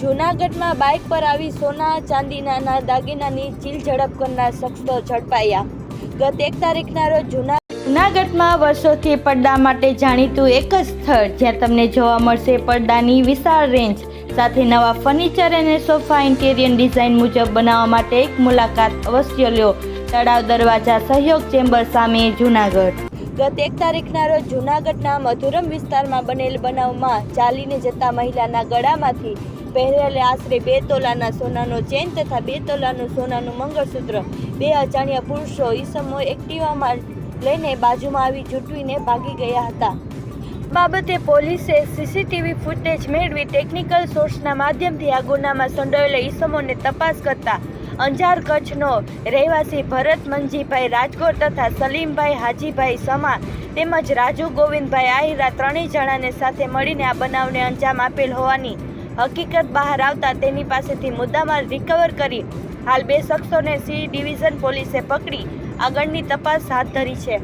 જૂનાગઢમાં બાઇક પર આવી સોના, ચાંદીના દાગીનાની ચીલ ઝડપ કરનાર શખ્સો ઝડપાયા. ગત એક તારીખના રોજ જૂના જૂનાગઢમાં વર્ષોથી પડદા માટે જાણીતું એક જ સ્થળ જ્યાં તમને જોવા મળશે પડદાની વિશાળ રેન્જ સાથે નવા ફર્નિચર અને સોફા ઇન્ટેરિયર ડિઝાઇન મુજબ બનાવવા માટે એક મુલાકાત અવશ્ય લ્યો તળાવ દરવાજા સહયોગ ચેમ્બર સામે જૂનાગઢ. ગત એક તારીખના રોજ જૂનાગઢના મધુરમ વિસ્તારમાં બનેલ બનાવમાં ચાલીને જતા મહિલાના ગળામાંથી પહેરેલે આશરે બે તોલાના સોનાનો ચેન તથા બે તોલાનું સોનાનું મંગળસૂત્ર. બે અજાણ્યા પુરુષો ઈસમો એક્ટિવામાં લઈને બાજુમાં આવી જૂટવીને ભાગી ગયા હતા. બાબતે પોલીસે સીસીટીવી ફૂટેજ મેળવી ટેકનિકલ સોર્સના માધ્યમથી આ ગુનામાં સંડોયેલા ઈસમોને તપાસ કરતા અંજાર કચ્છનો રહેવાસી ભરત મંજીભાઈ રાજગોર તથા સલીમભાઈ હાજીભાઈ સમા તેમજ રાજુ ગોવિંદભાઈ આહિરા ત્રણેય જણાને સાથે મળીને આ બનાવને અંજામ આપેલ હોવાની હકીકત બહાર આવતા તેની પાસેથી મુદ્દામાલ રિકવર કરી હાલ બે શખ્સોને સી ડિવિઝન પોલીસે પકડી. આગળની તપાસ હાથ ધરી છે.